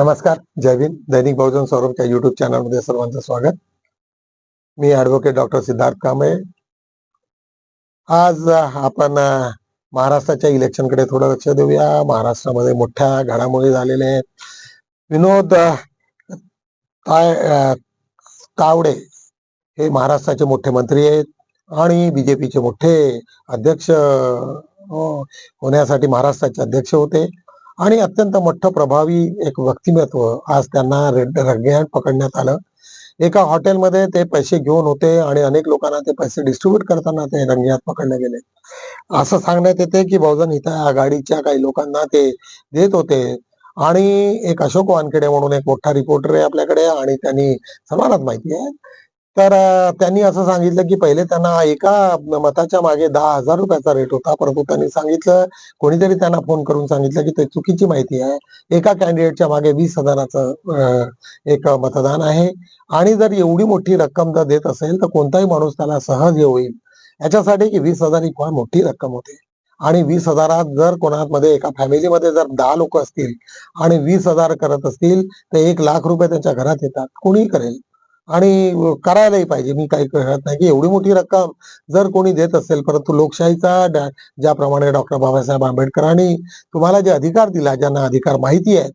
नमस्कार जय दैनिक बहुजन सौरभच्या युट्यूब चॅनलमध्ये सर्वांचं स्वागत. मी ॲडव्होकेट डॉक्टर सिद्धार्थ कांबळे. आज आपण महाराष्ट्राच्या इलेक्शनकडे थोडं लक्ष देऊया. महाराष्ट्रामध्ये मोठ्या घडामोडी झालेल्या आहेत. विनोद तावडे हे महाराष्ट्राचे मोठे मंत्री आहेत आणि बीजेपीचे मोठे अध्यक्ष होण्यासाठी महाराष्ट्राचे अध्यक्ष होते. आणि अत्यंत मोठं प्रभावी एक व्यक्तिमत्व आज त्यांना रेड- पकडण्यात आलं. एका हॉटेलमध्ये ते पैसे घेऊन होते आणि अनेक लोकांना ते पैसे डिस्ट्रीब्यूट करताना ते रंगेहात पकडले गेले. असं सांगण्यात येते की बहुजन हिता आघाडीच्या काही लोकांना ते देत होते आणि एक अशोक वानखेडे म्हणून एक मोठा रिपोर्टर आहे आपल्याकडे आणि त्यांनी सर्वांनाच माहिती आहे. तर त्यांनी असं सांगितलं की पहिले त्यांना एका मताच्या मागे दहा हजार रुपयाचा रेट होता. परंतु त्यांनी सांगितलं कोणीतरी त्यांना फोन करून सांगितलं की ते चुकीची माहिती आहे. एका कॅन्डिडेटच्या मागे वीस हजाराचं एक मतदान आहे. आणि जर एवढी मोठी रक्कम जर देत असेल तर कोणताही माणूस त्याला सहज होईल. याच्यासाठी की वीस हजार ही फार मोठी रक्कम होते. आणि वीस हजारात जर कोणामध्ये एका फॅमिलीमध्ये जर दहा लोक असतील आणि वीस हजार करत असतील तर एक लाख रुपये त्यांच्या घरात येतात. कोणी करेल. आणि करायलाही पाहिजे. मी काही कळत नाही की एवढी मोठी रक्कम जर कोणी देत असेल परंतु लोकशाहीचा ज्याप्रमाणे डॉक्टर बाबासाहेब आंबेडकरांनी तुम्हाला जे अधिकार दिला ज्यांना अधिकार माहिती आहे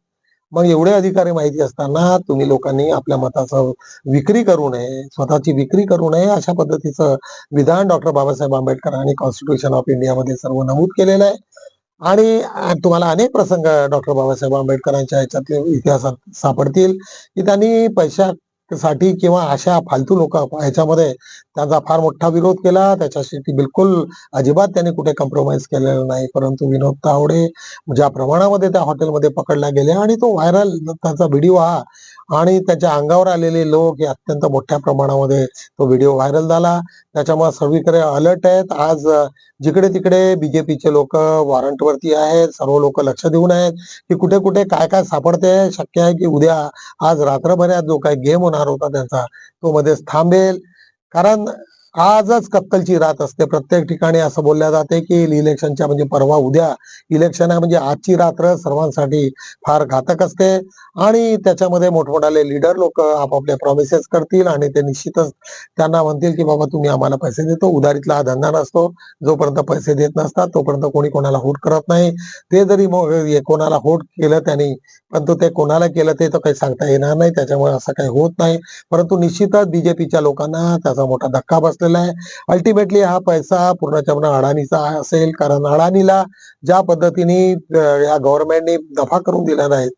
मग एवढे अधिकारी माहिती असताना तुम्ही लोकांनी आपल्या मताचं विक्री करू नये स्वतःची विक्री करू नये अशा पद्धतीचं विधान डॉक्टर बाबासाहेब आंबेडकरांनी कॉन्स्टिट्यूशन ऑफ इंडियामध्ये सर्व नमूद केलेलं आहे. आणि तुम्हाला अनेक प्रसंग डॉक्टर बाबासाहेब आंबेडकरांच्या याच्यातले इतिहासात सापडतील की त्यांनी साठी किंवा अशा फालतू लोक ह्याच्यामध्ये त्यांचा फार मोठा विरोध केला. त्याच्याशी बिलकुल अजिबात त्यांनी कुठे कम्प्रोमाइज केलेलं नाही. परंतु विनोद तावडे ज्या प्रमाणामध्ये त्या हॉटेलमध्ये पकडला गेले आणि तो व्हायरल त्याचा व्हिडिओ हा आणि त्याच्या अंगावर आलेले लोक हे अत्यंत मोठ्या प्रमाणामध्ये तो व्हिडिओ व्हायरल झाला. त्याच्यामुळे सगळीकडे अलर्ट आहेत. आज जिकडे तिकडे बीजेपीचे लोक वॉरंटवरती आहेत. सर्व लोक लक्ष देऊन आहेत की कुठे कुठे काय काय सापडते. शक्य आहे की उद्या आज रात्रभरात जो काही गेम होणार होता त्यांचा तो मध्येच थांबेल. कारण आजच कत्तलची रात असते. प्रत्येक ठिकाणी असं बोलल्या जाते की इलेक्शनच्या म्हणजे परवा उद्या इलेक्शन आहे म्हणजे आजची रात्र सर्वांसाठी फार घातक असते. आणि त्याच्यामध्ये मोठमोठाले लीडर लोक आपापले प्रॉमिसेस करतील आणि ते निश्चितच त्यांना म्हणतील की बाबा तुम्ही आम्हाला पैसे देतो. उधारीतला हा धंदा नसतो. जोपर्यंत पैसे देत नसतात तोपर्यंत कोणी कोणाला होट करत नाही. ते जरी मग कोणाला होट केलं त्यांनी परंतु ते कोणाला केलं ते तर काही सांगता येणार नाही. त्याच्यामुळे असं काही होत नाही. परंतु निश्चितच बीजेपीच्या लोकांना त्याचा मोठा धक्का बसलेला आहे. अल्टिमेटली हा पैसा पूर्णच्या पूर्ण अडाणीचा असेल. कारण अडाणीला ज्या पद्धतीने या गव्हर्नमेंटने दफा करून दिला नाही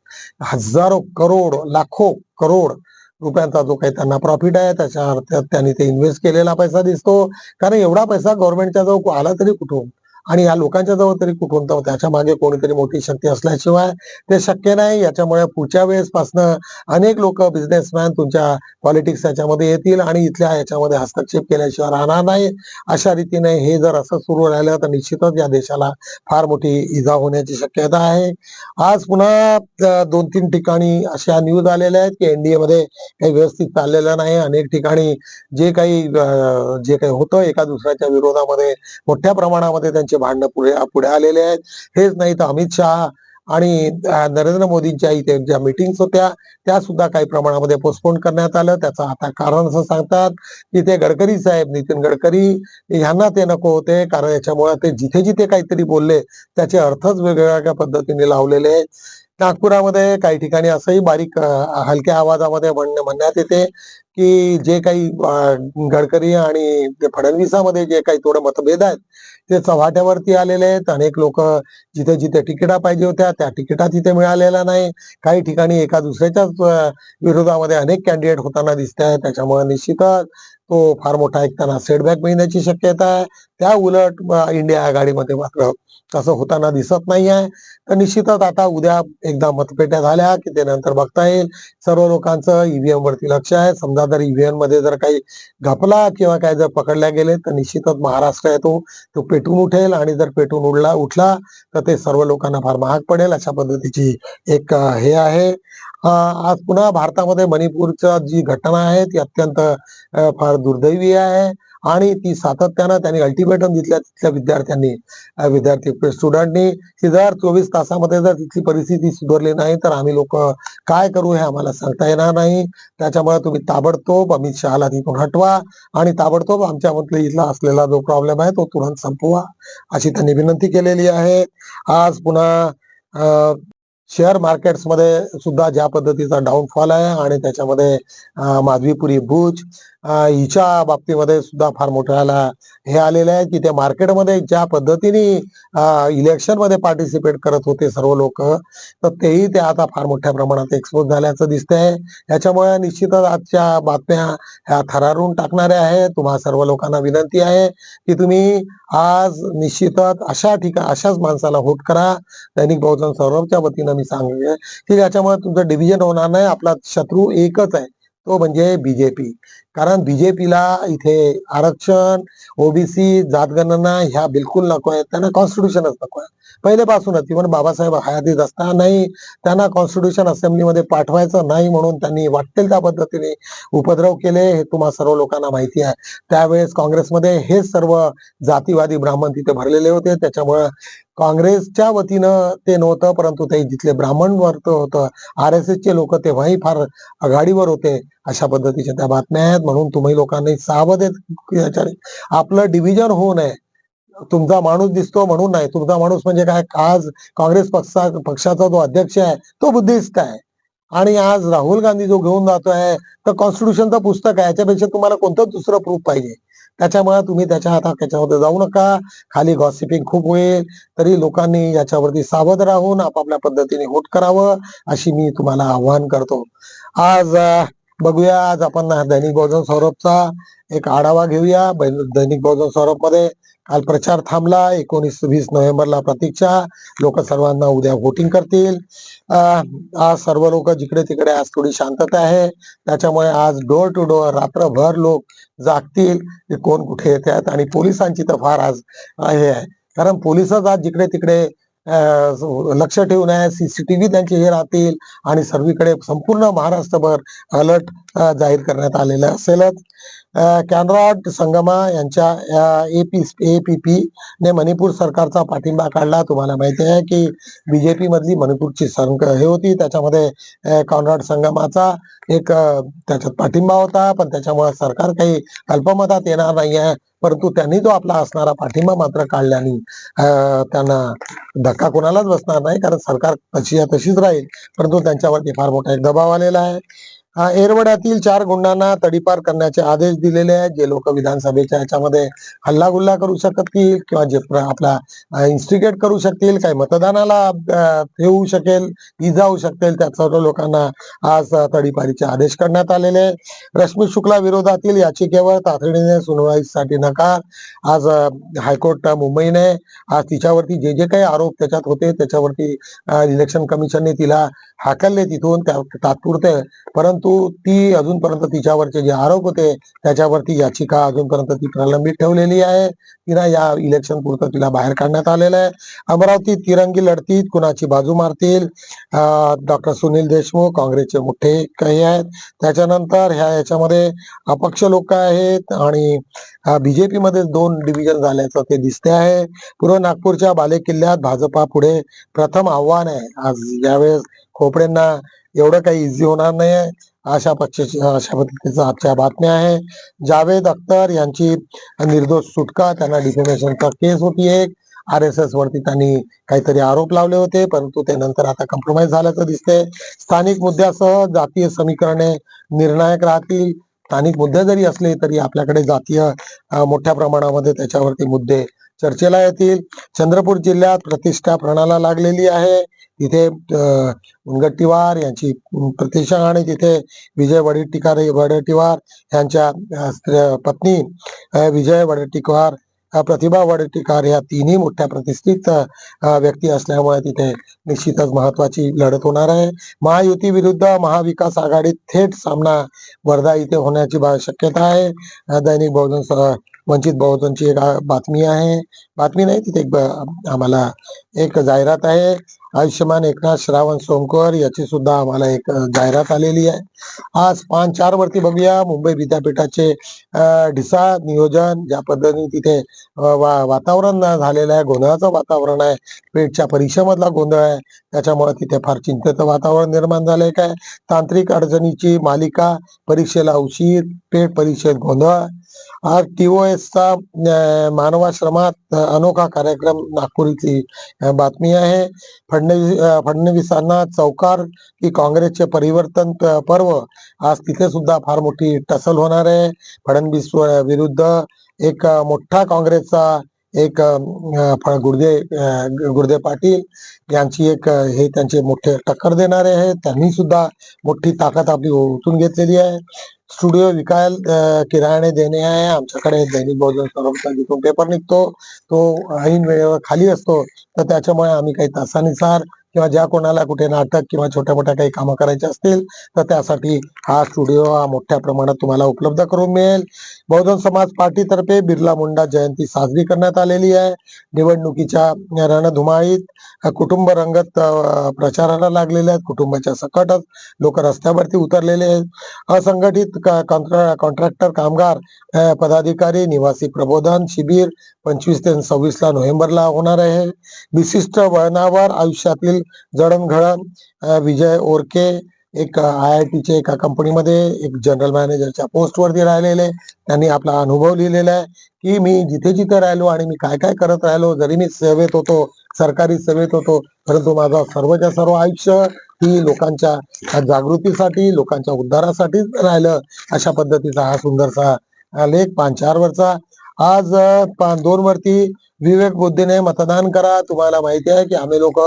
हजारो करोड लाखो करोड रुपयांचा जो काही त्यांना प्रॉफिट आहे त्याच्या अर्थात त्यांनी ते इन्व्हेस्ट केलेला पैसा दिसतो. कारण एवढा पैसा गव्हर्नमेंटच्या जवळ आला तरी कुठून? आणि या लोकांच्या जवळ तरी कुठून तर त्याच्यामागे कोणीतरी मोठी शक्ती असल्याशिवाय ते शक्य नाही. याच्यामुळे पुढच्या वेळेसपासनं अनेक लोक बिझनेसमॅन तुमच्या पॉलिटिक्स याच्यामध्ये येतील आणि इथल्या याच्यामध्ये हस्तक्षेप केल्याशिवाय राहणार नाही. अशा रीतीने हे जर असं सुरू राहिलं तर निश्चितच या देशाला फार मोठी इजा होण्याची शक्यता आहे. आज पुन्हा दोन तीन ठिकाणी अशा न्यूज आलेल्या आहेत की एनडीए मध्ये काही व्यवस्थित चाललेलं नाही. अनेक ठिकाणी जे काही जे काही होतं एका दुसऱ्याच्या विरोधामध्ये मोठ्या प्रमाणामध्ये त्यांचे भांडणं पुढे पुढे आलेले आहेत. हेच नाही तर अमित शहा आणि नरेंद्र मोदींच्या इथे ज्या मिटिंग्स होत्या त्या सुद्धा काही प्रमाणामध्ये पोस्टपोन करण्यात आलं. त्याचं आता कारण असं सांगतात की ते गडकरी साहेब नितीन गडकरी ह्यांना ते नको होते. कारण याच्यामुळे ते जिथे जिथे काहीतरी बोलले त्याचे अर्थच वेगवेगळ्या पद्धतीने लावलेले आहेत. नागपुरामध्ये काही ठिकाणी असंही बारीक हलक्या आवाजामध्ये म्हणण्या म्हणण्यात येते. की जे काही गडकरी आणि फडणवीसामध्ये जे काही थोडं मतभेद आहेत ते चव्हाट्यावरती आलेले आहेत. अनेक लोक जिथे जिथे तिकिटा पाहिजे होत्या त्या तिकिटा तिथे मिळालेल्या नाही. काही ठिकाणी एका दुसऱ्याच्याच विरोधामध्ये अनेक कॅन्डिडेट होताना दिसत आहेत. त्याच्यामुळे निश्चितच तो फार मोठा एक त्यांना सेटबॅक मिळण्याची शक्यता आहे. त्या उलट इंडिया आघाडीमध्ये मात्र तसं होताना दिसत नाही आहे तर निश्चितच आता उद्या एकदा मतपेट्या झाल्या की ते नंतर बघता येईल. सर्व लोकांचं ईव्हीएम वरती लक्ष आहे. समजा जर ईव्हीएममध्ये जर काही घपला किंवा काय जर पकडल्या गेले तर निश्चितच महाराष्ट्र आहे तो. तो पेटून उठेल आणि जर पेटून उडला उठला तर ते सर्व लोकांना फार महाग पडेल. अशा पद्धतीची एक हे आहे. आज पुन्हा भारतामध्ये मणिपूरच्या जी घटना आहे ती अत्यंत फार दुर्दैवी आहे. आणि ती सातत्यानं त्यांनी अल्टिमेटम दिल्या तिथल्या विद्यार्थ्यांनी. विद्यार्थी स्टुडंटनी की जर चोवीस तासामध्ये जर तिथली परिस्थिती सुधारली नाही तर आम्ही लोक काय करू हे आम्हाला सांगता येणार नाही. त्याच्यामुळे तुम्ही ताबडतोब अमित शहाला तिथून हटवा आणि ताबडतोब आमच्या मधला इथला असलेला जो प्रॉब्लेम आहे तो तुरंत संपवा. अशी त्यांनी विनंती केलेली आहे. आज पुन्हा शेअर मार्केट्समध्ये सुद्धा ज्या पद्धतीचा डाऊनफॉल आहे आणि त्याच्यामध्ये माधवीपुरी भुज हिच्या बाबतीमध्ये सुद्धा फार मोठ्याला हे आलेलं आहे की ते मार्केटमध्ये ज्या पद्धतीने इलेक्शनमध्ये पार्टिसिपेट करत होते सर्व लोक तर तेही ते आता फार मोठ्या प्रमाणात एक्सपोज झाल्याचं दिसतंय. याच्यामुळे निश्चितच आजच्या बातम्या ह्या थरारून टाकणाऱ्या आहेत. तुम्हा सर्व लोकांना विनंती आहे की तुम्ही आज निश्चितच अशा ठिकाण अशाच माणसाला होट करा. दैनिक बहुजन सौरभच्या वतीनं मी सांगेन की याच्यामुळे तुमचं डिव्हिजन होणार नाही आपला शत्रू एकच आहे. तो म्हणजे बीजेपी कारण बीजेपीला इथे आरक्षण ओबीसी जातगणना ह्या बिलकुल नको आहेत. त्यांना कॉन्स्टिट्यूशनच नको आहे. पहिलेपासूनच इव्हन बाबासाहेब हयातीत असतानाही त्यांना कॉन्स्टिट्यूशन असेंब्लीमध्ये पाठवायचं नाही म्हणून त्यांनी वाटेल त्या पद्धतीने उपद्रव केले हे तुम्हा सर्व लोकांना माहिती आहे. त्यावेळेस काँग्रेसमध्ये हे सर्व जातीवादी ब्राह्मण तिथे भरलेले होते. त्याच्यामुळं काँग्रेसच्या वतीनं ते नव्हतं परंतु ते जिथले ब्राह्मण वर्त होतं आर एस एसचे लोक तेव्हाही फार आघाडीवर होते. अशा पद्धतीच्या त्या बातम्या आहेत. म्हणून तुम्ही लोकांनी सावध आहेत. आपलं डिव्हिजन होऊ नये. तुमचा माणूस दिसतो म्हणून नाही. तुमचा माणूस म्हणजे काय? आज काँग्रेस पक्षा पक्षाचा जो अध्यक्ष आहे तो बुद्धिस्ट आहे. आणि आज राहुल गांधी जो घेऊन जातोय तर कॉन्स्टिट्यूशनचं पुस्तक आहे. याच्यापेक्षा तुम्हाला कोणतं दुसरं प्रूफ पाहिजे. त्याच्यामुळे तुम्ही त्याच्या हातात त्याच्यामध्ये जाऊ नका. खाली गॉसिपिंग खूप होईल. तरी लोकांनी याच्यावरती सावध राहून आपापल्या पद्धतीने होट करावं अशी मी तुम्हाला आव्हान करतो. आज बघूया आज आपण दैनिक बहुजन सौरभचा एक आढावा घेऊया. दैनिक बहुजन सौरभमध्ये काल प्रचार थांबला. एकोणीस वीस नोव्हेंबरला प्रतीक्षा. लोक सर्वांना उद्या व्होटिंग करतील. आज सर्व लोक जिकडे तिकडे आज थोडी शांतता आहे. त्याच्यामुळे आज डोअर टू डोअर रात्रभर लोक जागतील की कोण कुठे येतात आणि पोलिसांची तर फार आज हे आहे. कारण पोलिसच आज जिकडे तिकडे लक्ष ठेवून आहे. सीसीटीव्ही त्यांचे हे राहतील आणि सर्वीकडे संपूर्ण महाराष्ट्रभर अलर्ट जाहीर करण्यात आलेलं असेलच. अं, संगमा यांच्या एपी पी ने मणिपूर सरकारचा पाठिंबा काढला. तुम्हाला माहिती आहे की बीजेपी मधली मणिपूरची संघ हे होती. त्याच्यामध्ये कॉनराड संगमाचा एक त्याच्यात पाठिंबा होता. पण त्याच्यामुळे सरकार काही अल्पमतात येणार नाही आहे परंतु त्यांनी जो आपला असणारा पाठिंबा मात्र काढल्याने त्यांना धक्का कोणालाच बसणार नाही. कारण सरकार तशी तशीच राहील. परंतु त्यांच्यावरती फार मोठा एक दबाव आलेला आहे. एरवड्यातील चार गुंडांना तडीपार करण्याचे आदेश दिलेले आहेत. जे लोक विधानसभेच्या याच्यामध्ये हल्लागुल्ला करू शकतील किंवा जे आपला इन्स्टिगेट करू शकतील काही मतदानाला ठेवू होऊ शकेल इजा होऊ शकेल त्या सर्व लोकांना आज तडीपारीचे आदेश करण्यात आलेले रश्मी शुक्ला विरोधातील याचिकेवर तातडीने सुनवाईसाठी नकार. आज हायकोर्ट मुंबईने आज तिच्यावरती जे जे काही आरोप त्याच्यात होते त्याच्यावरती इलेक्शन कमिशनने तिला हाकलले तिथून त्या तात्पुरते. परंतु ती अजूनपर्यंत तिच्यावरचे जे आरोप होते त्याच्यावरती याचिका अजूनपर्यंत ती प्रलंबित ठेवलेली आहे. तिला या इलेक्शन पुरतं तिला बाहेर काढण्यात आलेलं आहे. अमरावती तिरंगी लढतीत कुणाची बाजू मारतील? डॉक्टर सुनील देशमुख काँग्रेसचे मोठे काही आहेत. त्याच्यानंतर ह्या याच्यामध्ये अपक्ष लोक आहेत आणि बीजेपी मध्ये दोन डिव्हिजन झाल्याचं ते दिसते आहे. पूर्व नागपूरच्या बाले किल्ल्यात भाजपा पुढे प्रथम आव्हान आहे. आज यावेळेस खोपडेंना एवढं काही इझी होणार नाही आहे अशा पक्षाची अशा पद्धतीचा आजच्या बातम्या आहे. जावेद अख्तर यांची निर्दोष सुटका त्यांना डिफेमेशनचा केस होती एक. आर एस एस वरती त्यांनी काहीतरी आरोप लावले होते परंतु ते नंतर आता कम्प्रोमाइज झाल्याचं दिसते स्थानिक मुद्द्यासह जातीय समीकरणे निर्णायक राहतील. स्थानिक मुद्दे जरी असले तरी आपल्याकडे जातीय मोठ्या प्रमाणामध्ये त्याच्यावरती मुद्दे चर्चेला येतील. चंद्रपूर जिल्ह्यात प्रतिष्ठा प्रणाला लागलेली आहे. तिथे मुनगट्टीवार यांची प्रतिष्ठा आणि तिथे विजय वडेट्टीकार वडेट्टीवार यांच्या पत्नी विजय वडेट्टीवार प्रतिभा वडेट्टीकार या तिन्ही मोठ्या प्रतिष्ठित व्यक्ती असल्यामुळे तिथे निश्चितच महत्वाची लढत होणार आहे. महायुती विरुद्ध महाविकास आघाडीत थेट सामना वर्धा इथे होण्याची बा- शक्यता आहे. दैनिक बहुजन वंचित बहुजनची एक बातमी आहे. बातमी नाही तिथे एक आम्हाला एक जाहिरात आहे. आयुष्यमान एकनाथ श्रावण सोमकर याची सुद्धा आम्हाला एक जाहिरात आलेली आहे. आज पान चार वरती बघूया. मुंबई विद्यापीठाचे ढिसा नियोजन ज्या पद्धतीने तिथे वा- वातावरण झालेलं आहे. गोंधळाचं वातावरण आहे. पेठच्या परीक्षेमधला गोंधळ आहे. त्याच्यामुळे तिथे फार चिंतेचं वातावरण निर्माण झालंय काय? तांत्रिक अडचणीची मालिका परीक्षेला उशीर पेठ परीक्षेत गोंधळ आज टीओएसचा मानवाश्रमात अनोखा कार्यक्रम नागपूरची बातमी आहे. फडणवीस फडणवीसांना चौकार की काँग्रेसचे परिवर्तन पर्व आज तिथे सुद्धा फार मोठी टसल होणार आहे. फडणवीस विरुद्ध एक मोठा काँग्रेसचा एक गुर्दे गुर्दे गुडदे गुडदे पाटील यांची एक हे त्यांचे मोठे टक्कर देणारे आहेत. त्यांनी सुद्धा मोठी ताकद आपली ओतून घेतलेली आहे. स्टुडिओ विकायला किरायाने देणे आहे आमच्याकडे दैनिक बहुजन स्वरूपचा जिथून पेपर निघतो तो ऐन वेळेवर खाली असतो तर त्याच्यामुळे आम्ही काही तासानुसार किंवा ज्या कोणाला कुठे नाटक किंवा छोट्या मोठ्या काही कामं करायची असतील तर त्यासाठी हा स्टुडिओ हा मोठ्या प्रमाणात तुम्हाला उपलब्ध करून मिळेल. बहुजन समाज पार्टीतर्फे बिर्ला मुंडा जयंती साजरी करण्यात आलेली आहे. निवडणुकीच्या रणधुमाळीत कुटुंब रंगत प्रचाराला लागलेले आहेत. कुटुंबाच्या सकटच लोक रस्त्यावरती उतरलेले आहेत. असंघटित कॉन्ट्रॅक्टर कामगार पदाधिकारी निवासी प्रबोधन शिबिर पंचवीस ते सव्वीस ला नोव्हेंबरला होणार आहे. विशिष्ट वळणावर आयुष्यातील जडणघडण विजय ओरके एक आय आय टीचे एका कंपनीमध्ये एक जनरल मॅनेजरच्या पोस्टवरती राहिलेले त्यांनी आपला अनुभव लिहिलेला आहे की मी जिथे जिथे राहिलो आणि मी काय काय करत राहिलो जरी मी सेवेत होतो सरकारी सेवेत होतो परंतु माझा सर्वच्या सर्व आयुष्य ही लोकांच्या जागृतीसाठी लोकांच्या उद्धारासाठीच राहिलं. अशा पद्धतीचा हा सुंदरसा लेख पान चार वरचा. आज पान दोन वरती विवेक बुद्धीने मतदान करा. तुम्हाला माहिती आहे की आम्ही लोक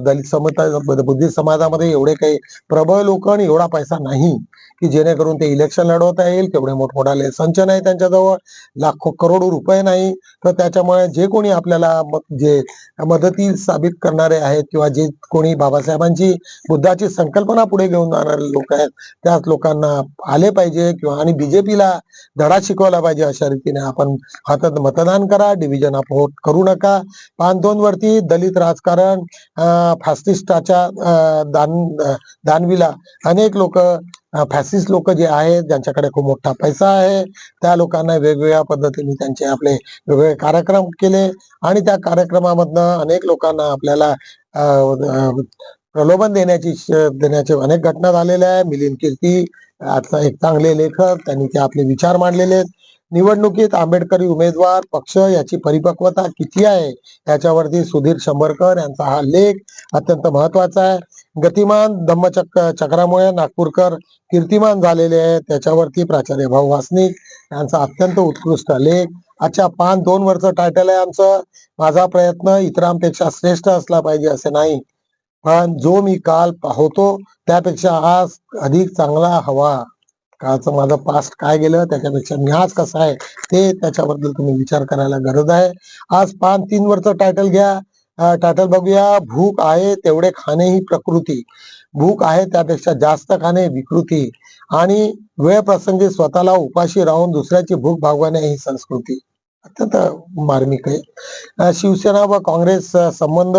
दलित समता बुद्धिस्ट समाजामध्ये एवढे काही प्रबळ लोक आणि एवढा पैसा नाही की जेणेकरून ते इलेक्शन लढवता येईल. तेवढे मोठमोठाले संच नाही त्यांच्याजवळ. लाखो करोडो रुपये नाही. तर त्याच्यामुळे जे कोणी आपल्याला जे मदती साबित करणारे आहेत किंवा जे कोणी बाबासाहेबांची बुद्धाची संकल्पना पुढे घेऊन जाणारे लोक आहेत त्याच लोकांना आले पाहिजे किंवा आणि बीजेपीला धडा शिकवला पाहिजे अशा रीतीने आपण हातात मतदान करा. डिव्हिजन त्यांना वोट करू नका. पाच दोन वरती दलित राजकारण फॅसिस्टाच्या दान दानवीला अनेक लोक फॅसिस्ट लोक जे आहेत ज्यांच्याकडे खूप मोठा पैसा आहे त्या लोकांना वेगवेगळ्या पद्धतीने त्यांचे आपले वेगवेगळे कार्यक्रम केले आणि त्या कार्यक्रमामधनं अनेक लोकांना आपल्याला प्रलोभन देण्याची देण्याचे अनेक घटना झालेल्या आहे मिलिंद कीर्ती आता एक चांगले लेखक त्यांनी ते आपले विचार मांडलेले आहेत. निवडणुकीत आंबेडकरी उमेदवार पक्ष याची परिपक्वता किती आहे? याच्यावरती सुधीर शंभरकर यांचा हा लेख अत्यंत महत्त्वाचा आहे. गतिमान धम्मचक्र चक्रामुळे नागपूरकर कीर्तिमान झालेले आहे त्याच्यावरती प्राचार्य भाऊ वासनिक यांचा अत्यंत उत्कृष्ट लेख. अच्छा पान दोन वरचं टायटल आहे आमचं. माझा प्रयत्न इतरांपेक्षा श्रेष्ठ असला पाहिजे असे नाही. पण जो मी काल होतो त्यापेक्षा आज अधिक चांगला हवा. कालचं माझं पास्ट काय गेलं त्याच्यापेक्षा मी आज कसा आहे ते त्याच्याबद्दल तुम्ही विचार करायला गरज आहे. आज पाच तीन वरचं टायटल घ्या. टायटल बघूया. भूक आहे तेवढे खाणे ही प्रकृती. भूक आहे त्यापेक्षा जास्त खाणे विकृती. आणि वेळ प्रसंगी स्वतःला उपाशी राहून दुसऱ्याची भूक भागवणे ही संस्कृती. अत्यंत मार्मिक आहे. शिवसेना व काँग्रेस संबंध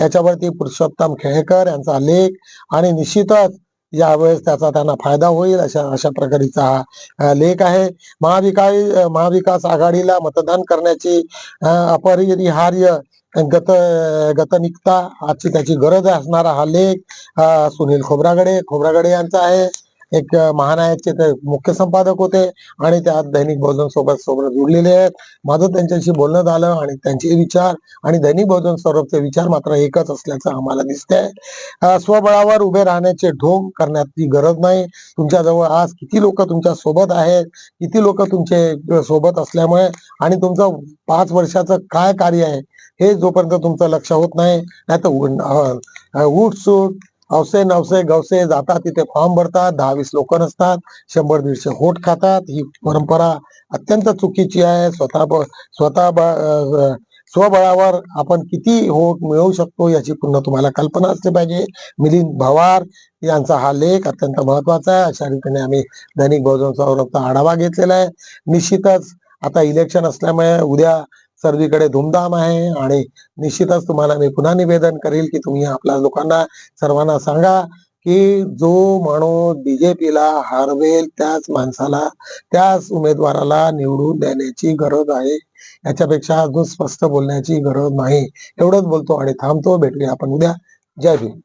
याच्यावरती पुरुषोत्तम खेळेकर यांचा लेख. आणि निश्चितच यावेळेस त्याचा त्यांना फायदा होईल अशा अशा प्रकारचा हा लेख आहे. महाविकास महाविकास आघाडीला मतदान करण्याची अपरिहार्य गत गतनिकता आजची त्याची गरज असणारा हा लेख सुनील खोब्रागडे खोब्रागडे यांचा आहे. एक महानायकचे ते मुख्य संपादक होते आणि त्यात दैनिक बहुजन सोबत सोबत जुडलेले आहेत. माझं त्यांच्याशी बोलणं झालं आणि त्यांचे विचार आणि दैनिक बहुजन सौरभचे विचार मात्र एकच असल्याचं आम्हाला दिसतंय. स्वबळावर उभे राहण्याचे ढोंग करण्याची गरज नाही. तुमच्याजवळ आज किती लोक तुमच्यासोबत आहेत? किती लोक तुमचे सोबत असल्यामुळे आणि तुमचं पाच वर्षाचं काय कार्य आहे? हे जोपर्यंत तुमचं लक्ष होत नाही नाही तर अवसे नवसे गवसे जातात तिथे फॉर्म भरतात दहा वीस लोक नसतात शंभर दीडशे होट खातात. ही परंपरा अत्यंत चुकीची आहे. स्वतः स्वतः स्वबळावर आपण किती होट मिळवू शकतो याची पूर्ण तुम्हाला कल्पना असली पाहिजे. मिलिंद भवार यांचा हा लेख अत्यंत महत्त्वाचा आहे. अशा रीतीने आम्ही दैनिक बहुजन सौरभचा आढावा घेतलेला आहे. निश्चितच आता इलेक्शन असल्यामुळे उद्या सर्वीकडे धुमधाम आहे आणि निश्चितच तुम्हाला मी पुन्हा निवेदन करेल की तुम्ही आपल्या लोकांना सर्वांना सांगा की जो माणूस बीजेपीला हरवेल त्याच माणसाला त्याच उमेदवाराला निवडून देण्याची गरज आहे. याच्यापेक्षा अजून स्पष्ट बोलण्याची गरज नाही. एवढंच बोलतो आणि थांबतो. भेटूया आपण उद्या. जय भीम.